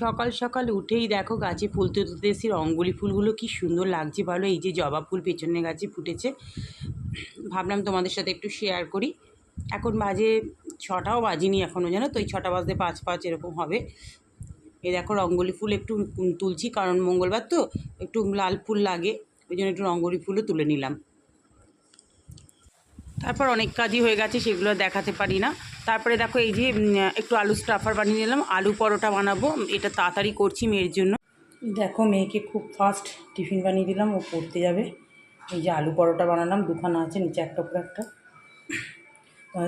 সকাল সকাল উঠেই দেখো গাছে ফুল তুলতে এসেছি। রঙ্গলি ফুলগুলো কি সুন্দর লাগছে ভালো এই যে জবা ফুল পেছনে গাছে ফুটেছে। ভাবলাম তোমাদের সাথে একটু শেয়ার করি। এখন বাজে ছটাও বাজিনি এখনও জানো তো? এই ছটা বাজতে পাঁচ পাঁচ এরকম হবে। এই দেখো রঙ্গলি ফুল একটু তুলছি, কারণ মঙ্গলবার তো একটু লাল ফুল লাগে। ওই জন্য একটু রঙ্গলি ফুলও তুলে নিলাম। তারপর অনেক কাজই হয়ে গেছে সেগুলো দেখাতে পারি না। তারপরে দেখো এই যে একটু আলু স্টাফার বানিয়ে নিলাম আলু পরোটা বানাবো এটা তাড়াতাড়ি করছি মেয়ের জন্য। দেখো মেয়েকে খুব ফাস্ট টিফিন বানিয়ে দিলাম ও পড়তে যাবে। এই যে আলু পরোটা বানালাম দুখানা আছে নিচে একটা উপরে একটা।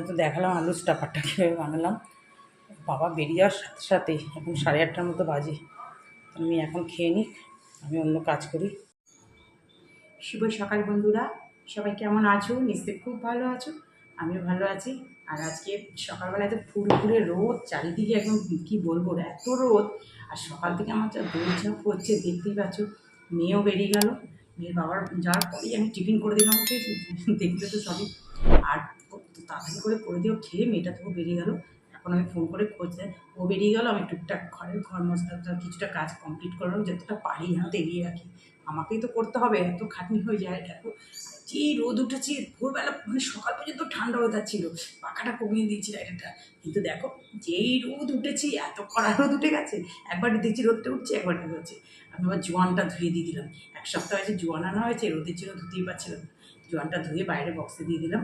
তো দেখালাম আলু স্টাফারটা কীভাবে বানালাম। বাবা বেরিয়ে যাওয়ার সাথে সাথে এখন সাড়ে আটটার মতো বাজে। আমি এখন খেয়ে নিই আমি অন্য কাজ করি। শুভ সকাল বন্ধুরা। সবাই কেমন আছো? নিশ্চয়ই খুব ভালো আছো। আমিও ভালো আছি। আর আজকে সকালবেলায় তো ফুল ফুলে রোদ, চারিদিকে একদম কী বলব, এত রোদ। আর সকাল থেকে আমার যা দৌড়ঝাঁপ হচ্ছে, দেখতেই পাচ্ছ, মেয়েও বেরিয়ে গেল। মেয়ের বাবার যাওয়ার পরেই আমি টিফিন করে দিলাম, ওকে। দেখতে তো সবই। আর তাড়াতাড়ি করে করে দিয়েও খেয়ে মেয়েটা তো বেরিয়ে গেল। এখন আমি ফোন করে খোঁজে ও বেরিয়ে গেল, আমি টুকটাক ঘরের ঘর মশলা কিছুটা কাজ কমপ্লিট করলাম, যতটা পারি হাতে এগিয়ে রাখি। আমাকেই তো করতে হবে, এত খাটনি হয়ে যায় দেখো যে রোদ উঠেছে, ভোরবেলা মানে সকাল পর্যন্ত ঠান্ডা ওয়েদার ছিল, পাখাটা কমিয়ে দিয়েছি লাইটারটা কিন্তু দেখো, যেই রোদ উঠেছে, এত কড়া রোদ উঠে গেছে, একবার দেখছি রোদটা উঠছে, একবার হচ্ছে আমি আবার জোয়ানটা ধুয়ে দিয়ে দিলাম। এক সপ্তাহ হয়েছে জোয়ান আনা হয়েছে, রোদের জন্য ধুতেই পারছিলাম জোয়ানটা ধুয়ে বাইরে বক্সে দিয়ে দিলাম।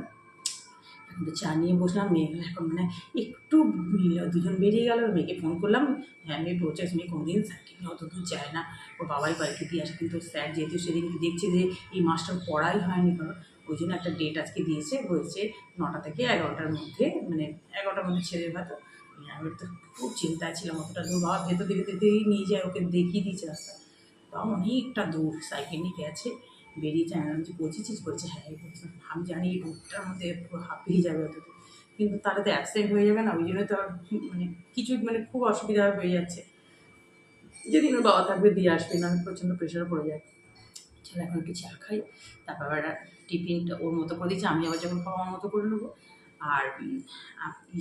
চা নিয়ে বসলাম মেয়েগুলো এখন মানে একটু দুজন বেরিয়ে গেল, মেয়েকে ফোন করলাম হ্যাঁ মেয়ে পৌঁছাস মেয়ে কোনোদিন স্যারকে নিয়ে অত দূর যায় না, ওর বাবাই বাড়িতে দিয়ে আসে। কিন্তু স্যার যেহেতু সেদিন দেখছে যে এই মাসটা পড়াই হয়নি, কারণ ওই জন্য একটা ডেট আজকে দিয়েছে, হয়েছে নটা থেকে এগারোটার মধ্যে মানে এগারোটার মধ্যে ছেড়ে হয়তো আমি তো খুব চিন্তায় ছিলাম, অতটা দূর, বাবা ভেতর দিকে দিতেই নিয়ে যায়, ওকে দেখিয়ে দিয়েছে রাস্তা তো অনেকটা দূর সাইকেল নিয়ে গেছে। বেরিয়ে যায় আমি যে পৌঁছেছিস বলছে হ্যাঁ আমি জানি এই রোদটার মধ্যে পুরো হাঁপিয়ে যাবে অত কিন্তু তাহলে তো অ্যাক্সিডেন্ট হয়ে যাবে না ওই জন্য তো আর মানে কিছু মানে খুব অসুবিধা হয়ে যাচ্ছে। যেদিন ওর বাবা থাকবে দিয়ে আসবে না প্রচণ্ড প্রেশার পড়ে যায়। চলো এখন একটু চা খাই তারপর আবার টিফিনটা ওর মতো করে দিচ্ছি আমি আবার যখন খাওয়া আমার মতো করে নেব। আর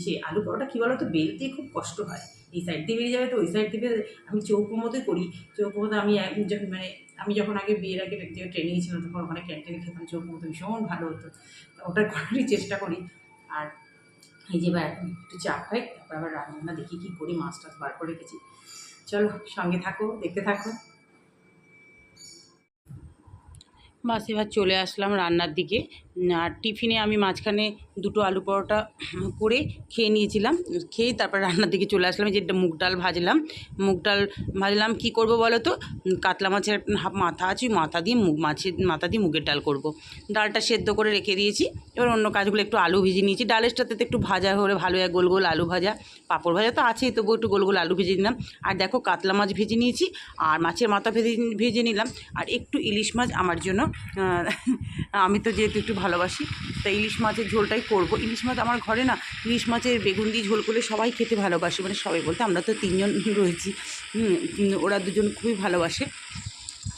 সেই আলু পরোটা কী বলো তো বেলতে খুব কষ্ট হয়। এই সাইড দিয়ে বেরিয়ে যাবে তো ওই সাইড দিয়ে আমি চৌকো মতোই করি। চৌকো মতো আমি যখন মানে আমি যখন আগে বিয়ের আগে ব্যক্তিগত ট্রেনিং ছিলাম, তখন ওখানে ক্যান্টিনে খেতাম, চোখ মতো ভীষণ ভালো হতো। ওটা করারই চেষ্টা করি। আর এই যে এবার একটু চা খাই, তারপর আবার রান্না দেখি কী করি, মাছ টাছ বার করে রেখেছি। চলো, সঙ্গে থাকো, দেখতে থাকো। বাস এবার চলে আসলাম রান্নার দিকে। আর টিফিনে আমি মাঝখানে দুটো আলু পরোটা করে খেয়ে নিয়েছিলাম। খেয়ে তারপর রান্নার দিকে চলে আসলাম, এই যে মুগ ডাল ভাজলাম। মুগ ডাল ভাজলাম, কী করব বলো তো? কাতলা মাছের হাফ মাথা আছে মাথা দিয়ে মুগ মাছের, মাথা দিয়ে মুগের ডাল করব। ডালটা সেদ্ধ করে রেখে দিয়েছি। এবার অন্য কাজগুলো একটু আলু ভেজে নিয়েছি। ডালের সাথে তো একটু ভাজা হলে ভালো হয়, গোল গোল আলু ভাজা। পাঁপড় ভাজা তো আছেই, তবুও একটু গোল গোল আলু ভেজে নিলাম। আর দেখো কাতলা মাছ ভেজে নিয়েছি, আর মাছের মাথা ভেজে ভেজে নিলাম। আর একটু ইলিশ মাছ আমার জন্য আমি তো যেহেতু একটু ভালোবাসি। তা ইলিশ মাছের ঝোলটাই করব। ইলিশ মাছ আমার ঘরে না, ইলিশ মাছের বেগুন দিয়ে ঝোল করলে সবাই খেতে ভালোবাসে। মানে সবাই বলতে আমরা তো তিনজন রয়েছি। ওরা দুজন খুবই ভালোবাসে।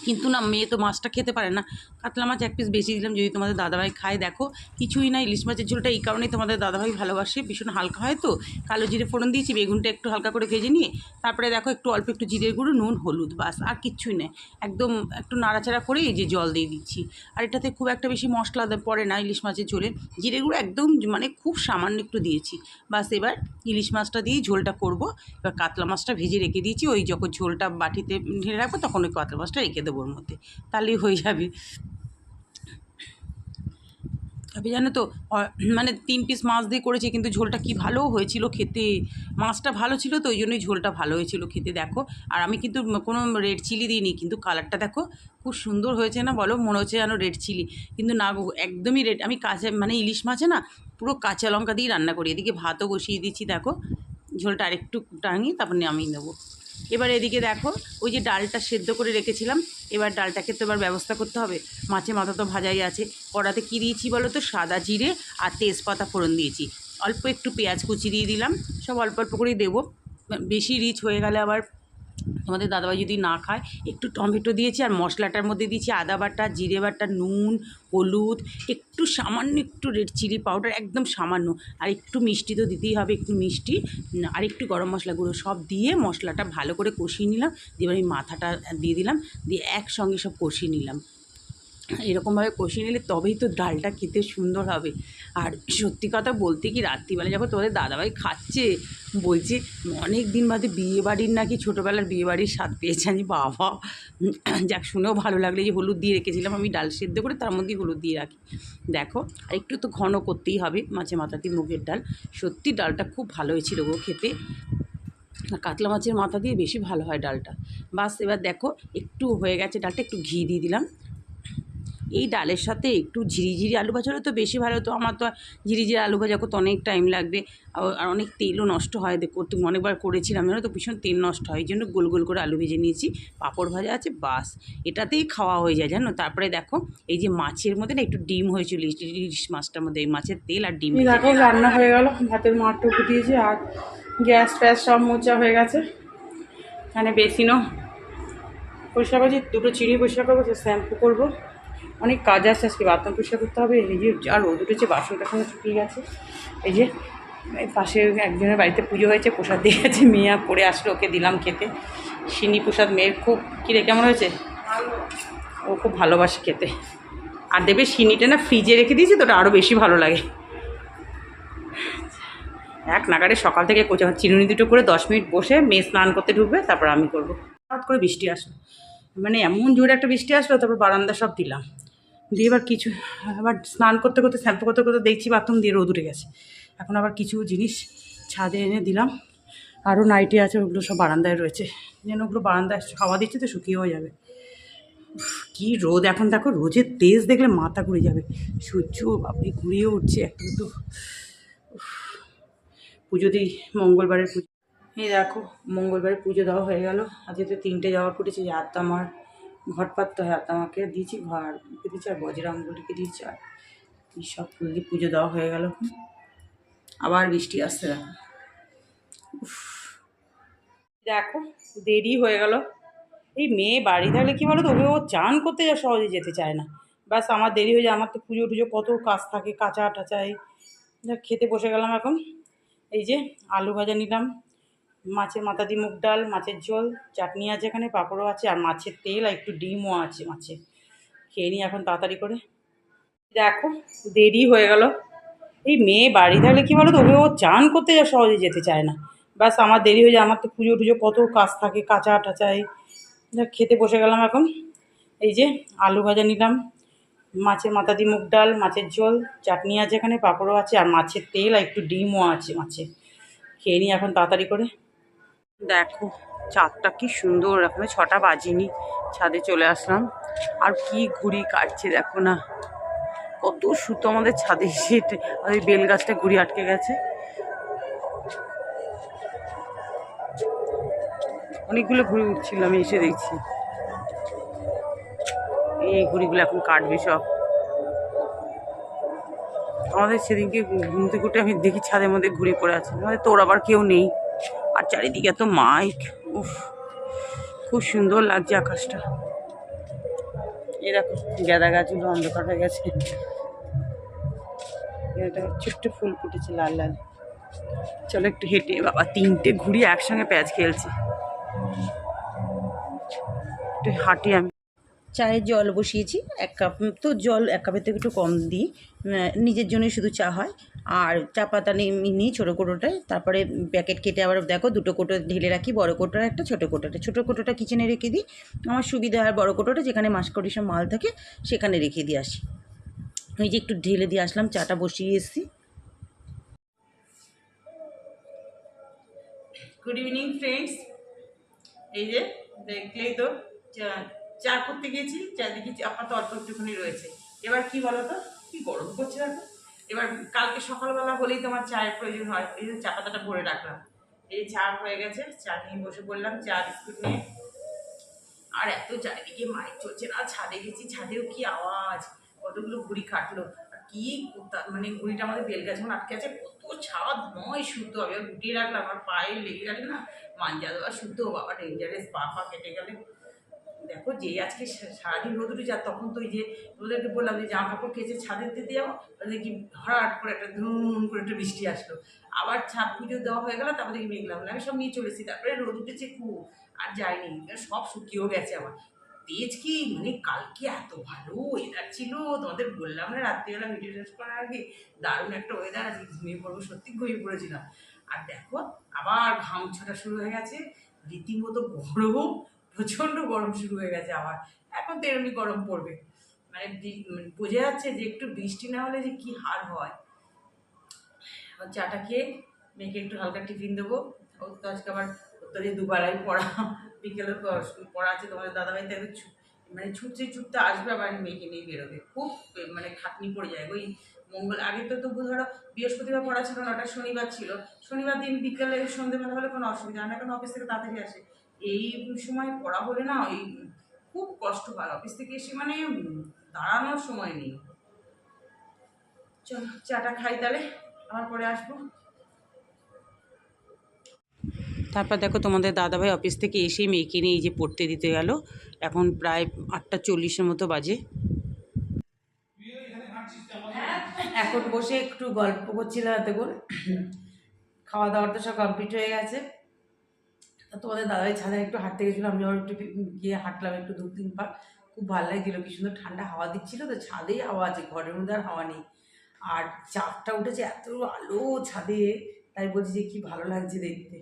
কিন্তু না, মেয়ে তো মাছটা খেতে পারে না। কাতলা মাছ এক পিস বেশি দিলাম, যদি তোমাদের দাদাভাই খায়, দেখো। কিছুই না, ইলিশ মাছের ঝোলটা এই কারণেই তোমাদের দাদাভাই ভালোবাসে, ভীষণ হালকা হয় তো। কালো জিরে ফোড়ন দিয়েছি, বেগুনটা একটু হালকা করে ভেজে নিয়ে, তারপরে দেখো একটু অল্প একটু জিরের গুঁড়ো, নুন, হলুদ বাস আর কিচ্ছুই নেই একদম একটু নাড়াচাড়া করে এই যে জল দিয়ে দিচ্ছি। আর এটাতে খুব একটা বেশি মশলা পড়ে না ইলিশ মাছের ঝোলে। জিরে গুঁড়ো একদম মানে খুব সামান্য একটু দিয়েছি। বাস এবার ইলিশ মাছটা দিয়েই ঝোলটা করব। এবার কাতলা মাছটা ভেজে রেখে দিয়েছি, ওই যখন ঝোলটা বাটিতে ঢেলে রাখব, তখন ওই কাতলা মাছটা রেখে দেবো। ওর মধ্যে তাহলেই হয়ে যাবে। তবে জানো তো মানে তিন পিস মাছ দিয়ে করেছি, কিন্তু ঝোলটা কি ভালো হয়েছিল খেতে? মাছটা ভালো ছিল তো, ওই জন্যই ঝোলটা ভালো হয়েছিল খেতে, দেখো। আর আমি কিন্তু কোনো রেড চিলি দিইনি, কিন্তু কালারটা দেখো, খুব সুন্দর হয়েছে না বলো? মনে হচ্ছে যেন রেড চিলি কিন্তু না একদমই রেড আমি কাঁচা মানে ইলিশ মাছে না, পুরো কাঁচা লঙ্কা দিয়ে রান্না করি। এদিকে ভাতও বসিয়ে দিচ্ছি, দেখো। ঝোলটা আরেকটু টাঙিয়ে তারপর নামিয়ে নেব। এবার এদিকে দেখো, ওই যে ডালটা সেদ্ধ করে রেখেছিলাম, এবার ডালটাকে তো এবার ব্যবস্থা করতে হবে। মাছের মাথা তো ভাজাই আছে। কড়াতে কী দিয়েছি বলো তো? সাদা জিরে আর তেজপাতা ফোড়ন দিয়েছি। অল্প একটু পেঁয়াজ কুচি দিয়ে দিলাম। সব অল্প অল্প করেই দেবো। বেশি রিচ হয়ে গেলে আবার তোমাদের দাদাভাই যদি না খায়, একটু টমেটো দিয়েছি আর মশলাটার মধ্যে দিয়েছি আদা বাটা, জিরে বাটা, নুন, হলুদ, একটু সামান্য একটু রেড চিলি পাউডার একদম সামান্য। আর একটু মিষ্টি তো দিতেই হবে, একটু মিষ্টি আর একটু গরম মশলা গুঁড়ো সব দিয়ে মশলাটা ভালো করে কষিয়ে নিলাম। দিয়ে আমি মাথাটা দিয়ে দিলাম, দিয়ে একসঙ্গে সব কষিয়ে নিলাম। এরকমভাবে কষিয়ে নিলে তবেই তো ডালটা খেতে সুন্দর হবে। আর সত্যি কথা বলতে কি, রাত্রিবেলা যখন তোমাদের দাদাভাই খাচ্ছে, বলছে, অনেক দিন বাদে বিয়ে বাড়ির নাকি ছোটোবেলার বিয়ে বাড়ির স্বাদ পেয়েছে আমি, বাবা। যাক, শুনেও ভালো লাগলে যে হলুদ দিয়ে রেখেছিলাম, আমি ডাল সেদ্ধ করে তার মধ্যেই হলুদ দিয়ে রাখি। দেখো, আর একটু তো ঘন করতেই হবে মাছে মাথাতে মুগের ডাল। সত্যি ডালটা খুব ভালো হয়েছিল গো খেতে। কাতলা মাছের মাথা দিয়ে বেশি ভালো হয় ডালটা। বাস, এবার দেখো, একটু হয়ে গেছে ডালটা, একটু ঘি দিয়ে দিলাম। এই ডালের সাথে একটু ঝিরিঝিরি আলু ভাজা হলে তো বেশি ভালো তো আমার তো ঝিরিঝিরি আলু ভাজা করতে অনেক টাইম লাগবে। আর- অনেক তেলও নষ্ট হয় দেখ করতে অনেকবার করেছিলাম জানো তো? ভীষণ তেল নষ্ট হয় এই জন্য গোল গোল করে আলু ভেজে নিয়েছি। পাঁপড় ভাজা আছে বাস। এটাতেই খাওয়া হয়ে যায় জানো? তারপরে দেখো এই যে মাছের মধ্যে না একটু ডিম হয়েছিল ইলিশ ইলিশ মাছটার মধ্যে এই মাছের তেল আর ডিম দেখো রান্না হয়ে গেল ভাতের মাঠটুকু দিয়েছি আর গ্যাস ফ্যাস সব মোচা হয়ে গেছে। এখানে বেসিনও পরিষ্কার করছি দুটো চিনি পরিষ্কার করব শ্যাম্পু করব। অনেক কাজ আছে, আজকে বাথরুম পরিষ্কার করতে হবে, এই যে আর রোদ উঠেছে, বাসন টাসন শুকিয়ে গেছে। এই যে পাশে একজনের বাড়িতে পুজো হয়েছে, প্রসাদ দিয়ে গেছে, মেয়ে পড়ে আসলো, ওকে দিলাম খেতে। সিনি প্রসাদ মেয়ের খুব কিরে কেমন হয়েছে? ও খুব ভালোবাসে খেতে। আর দেবে সিনিটা না ফ্রিজে রেখে দিয়েছি, তো ওটা আরও বেশি ভালো লাগে। এক নাগারে সকাল থেকে কোচা চিরুনি দুটো করে দশ মিনিট বসে মেয়ে স্নান করতে ঢুকবে, তারপর আমি করব। হঠাৎ করে বৃষ্টি আসলো। মানে এমন জোরে একটা বৃষ্টি আসলো, তারপর বারান্দা সব দিলাম। দিয়ে এবার কিছু আবার স্নান করতে করতে শ্যাম্পু করতে করতে দেখছি বাথরুম দিয়ে রোদ উঠে গেছে। এখন আবার কিছু জিনিস ছাদে এনে দিলাম। আরও নাইটি আছে, ওগুলো সব বারান্দায় রয়েছে। যেন ওগুলো বারান্দায় হাওয়া দিচ্ছে তো শুকিয়েও যাবে। কি রোদ! এখন দেখো রোজের তেজ দেখলে মাথা ঘুরে যাবে। সূর্য বাপরে, ঘুরিয়ে উঠছে একটু তো পুজো দিই, মঙ্গলবারের পুজো। এই দেখো, মঙ্গলবারের পুজো দেওয়া হয়ে গেল। আজকে তো তিনটে যাওয়া ফুটেছে যে আত্মা আমার ঘট পাততে হয় আমাকে দিয়েছি ঘর, দিয়েছি আর বজরাঙ্গুলিকে দিয়েছি আর সব ফুল দিয়ে পুজো দেওয়া হয়ে গেল আবার বৃষ্টি আসতে দেখো। দেখো, দেরি হয়ে গেল। এই মেয়ে বাড়ি থাকলে কী বলো তো ওকে ও চান করতে যা সহজে যেতে চায় না। ব্যাস, আমার দেরি হয়ে যায়, আমার তো পুজো টুজো কত কাজ থাকে, কাঁচা টাচাই। খেতে বসে গেলাম এখন। এই যে আলু ভাজা নিলাম মাছের মাথা দিয়ে মুগ ডাল, মাছের ঝোল, চাটনি আছে এখানে, পাঁপড়ও আছে, আর মাছের তেল আর একটু ডিমও আছে মাছে খেয়ে নিই এখন তাড়াতাড়ি করে। দেখো, দেরি হয়ে গেল। এই মেয়ে বাড়ি থাকলে কি বলো তো ওকে ও চান করতে যা সহজে যেতে চায় না। ব্যাস, আমার দেরি হয়ে যায়, আমার তো পুজো টুজো কত কাজ থাকে, কাঁচা টাচাই খেতে বসে গেলাম এখন। এই যে, আলু ভাজা নিলাম। মাছের মাথা দিয়ে মুগ ডাল, মাছের ঝোল, চাটনি আছে এখানে, পাঁপড়ও আছে, আর মাছের তেল আর একটু ডিমও আছে মাছে খেয়ে নিই এখন তাড়াতাড়ি করে। দেখো, চাঁদটা কি সুন্দর, এখনও ছটা বাজিনি, ছাদে চলে আসলাম। আর কি ঘুড়ি কাটছে দেখো না, কত সুতো আমাদের ছাদে এসে ওই বেল গাছটা ঘুড়ি আটকে গেছে। অনেকগুলো ঘুড়ি উঠছিল, আমি এসে দেখছি। এই ঘুড়িগুলো এখন কাটবে সব। আমাদের সেদিনকে ঘুম থেকে উঠে আমি দেখি ছাদের মধ্যে ঘুরে পড়ে আছে, আমাদের তোর আবার কেউ নেই। আর চারিদিকে এত মাইক। উফ, খুব সুন্দর লাগছে আকাশটা। এ দেখো, গাঁদা গাছগুলো অন্ধকার হয়ে গেছে। এটা ছোট্ট ফুল ফুটেছে লাল লাল। চলো একটু হেঁটে বাবা, তিনটে ঘুড়ি একসঙ্গে প্যাচ খেলছে। একটু হাঁটি আমি। চায়ের জল বসিয়েছি, এক কাপ, তো জল এক কাপের থেকে একটু কম দিই। নিজের জন্যই শুধু চা হয়। আর চা পাতা নিই ছোটো কোটোটায়, তারপরে প্যাকেট কেটে আবার দেখো দুটো কোটো ঢেলে রাখি, বড় কোটোর একটা, ছোটো কোটোটা। ছোটো কোটোটা কিচেনে রেখে দিই। আমার সুবিধা হয় বড় কোটোটা, যেখানে মাসকড়ি সব মাল থাকে, সেখানে রেখে দিয়ে আসি। ওই যে একটু ঢেলে দিয়ে আসলাম, চাটা বসিয়ে এসেছি। গুড ইভিনিং ফ্রেন্ডস এই যে দেখলেই তো, চা- চা করতে গেছি চারদিকে চাপা তো অল্প একটুখানি রয়েছে। এবার কি বলো তো কি গরম করছে দেখো। এবার কালকে সকালবেলা হলেই তোমার চায়ের প্রয়োজন হয়, এই যে চা পাতাটা ভরে রাখলাম। এই চা হয়ে গেছে, চা নিয়ে বসে বললাম চা, বিস্কুট নিয়ে। আর এত চারিদিকে মাইক চলছে না, ছাদে গেছি, ছাদেও কি আওয়াজ? কতগুলো ঘুড়ি কাটলো। কি মানে ঘুড়িটা আমাদের বেল গাছ যখন আটকে আছে, কত ছাদ, নয় শুদ্ধ। আমি গুটিয়ে রাখলাম, আমার পায়ে লেগে গেলে না, মাঞ্জা দেওয়া সুতো বাবা ডেঞ্জারাস পা পা কেটে গেলে। দেখো যে আজকে সারাদিন রোদ উঠে যা তখন তো ওই যে ওদেরকে বললাম যে জামা কাপড় কেচে ছাদে দিতে যাব দেখি হঠাৎ করে একটা ধুম করে একটা বৃষ্টি আসলো। আবার ছাদ পুজো দেওয়া হয়ে গেলো, তারপরে দেখি মেঘলা হলো। আমি সব নিয়ে চলেছি তারপরে রোদ উঠেছে খুব, আর যাইনি সব শুকিয়েও গেছে আমার। তেজ কি? মানে কালকে এত ভালো ওয়েদার ছিল। তোমাদের বললাম না, রাত্রিবেলা ভিডিও শেষ করার আগে। দারুণ একটা ওয়েদার আজকে ঘুমিয়ে পড়ব, সত্যি ঘুমিয়ে পড়েছিলাম। আর দেখো, আবার ঘাম ছোটা শুরু হয়ে গেছে। রীতিমতো গরম প্রচণ্ড গরম শুরু হয়ে গেছে আবার এখন তো এরমই গরম পড়বে। মানে বোঝা যাচ্ছে যে একটু বৃষ্টি না হলে যে কি হার হয়। চাটা খেয়ে মেয়েকে একটু হালকা টিফিন দেবো। ও তো আজকে আবার যে দুবেলাই পড়া, বিকেলে পড়া আছে, তোমাদের দাদাভাই তাদের মানে ছুটতে ছুটতে আসবে আবার মেয়েকে নিয়ে বেরোবে। খুব মানে খাটনি পড়ে যায়। ওই মঙ্গল, আগে তো তবু ধরো বৃহস্পতিবার পড়া ছিল না ওটা শনিবার ছিল। শনিবার দিন বিকেলে সন্ধ্যেবেলা হলে কোনো অসুবিধা হয় না, কারণ অফিস থেকে তাড়াতাড়ি আসে। এই সময় পড়া হলে না ওই খুব কষ্ট হয়। অফিস থেকে এসে মানে দাঁড়ানোর সময় নেই। চল চাটা খাই তাহলে আমার পরে আসব। তারপর দেখো তোমাদের দাদাভাই অফিস থেকে এসেই মেয়েকে নিয়ে যে পড়তে দিতে গেল। এখন প্রায় আটটা চল্লিশের মতো বাজে। এখন বসে একটু গল্প করছিলাম এতক্ষণ খাওয়া দাওয়ার তো সব কমপ্লিট হয়ে গেছে। তোমাদের দাদাই ছাদে একটু হাঁটতে গেছিল, আমি আবার একটু গিয়ে হাঁটলাম একটু দু তিন পা। খুব ভালো লাগছিল, কি সুন্দর ঠান্ডা হাওয়া দিচ্ছিল তো, ছাদেই হাওয়া আছে, ঘরের মধ্যে আর হাওয়া নেই। আর চাপটা উঠেছে এত আলো ছাদে, তাই বলছি যে কি ভালো লাগছে দেখতে।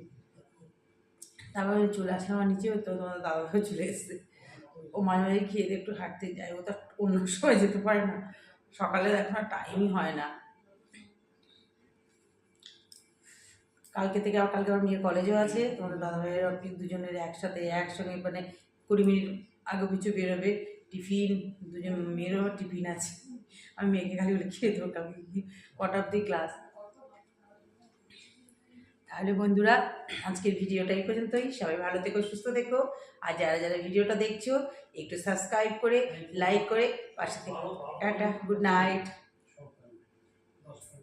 তারপর আমি চলে আসলাম আমার নিচে, তো তোমাদের দাদাভাই চলে এসছে। ও মাঝে মাঝে খেয়ে একটু হাঁটতে যায়, ও তো অন্য সময় যেতে পারে না। সকালে এখন আর টাইমই হয় না। কালকে থেকে আবার, কালকে আবার মেয়ের কলেজও আছে। তোমাদের দাদাভাইয়ের অফিস দুজনের একসাথে, একসঙ্গে মানে কুড়ি মিনিট আগে পিছু বেরোবে। টিফিন, দুজন মেয়েরও আবার টিফিন আছে। আমি মেয়েকে খালি বলে খেয়ে দেবো কালকে। কটা অব্দি ক্লাস তাহলে বন্ধুরা, আজকের ভিডিওটা এই পর্যন্তই। সবাই ভালো থেকো, সুস্থ থেকো। আর যারা যারা ভিডিওটা দেখছ, একটু সাবস্ক্রাইব করে লাইক করে পাশে থেকো। Tata good night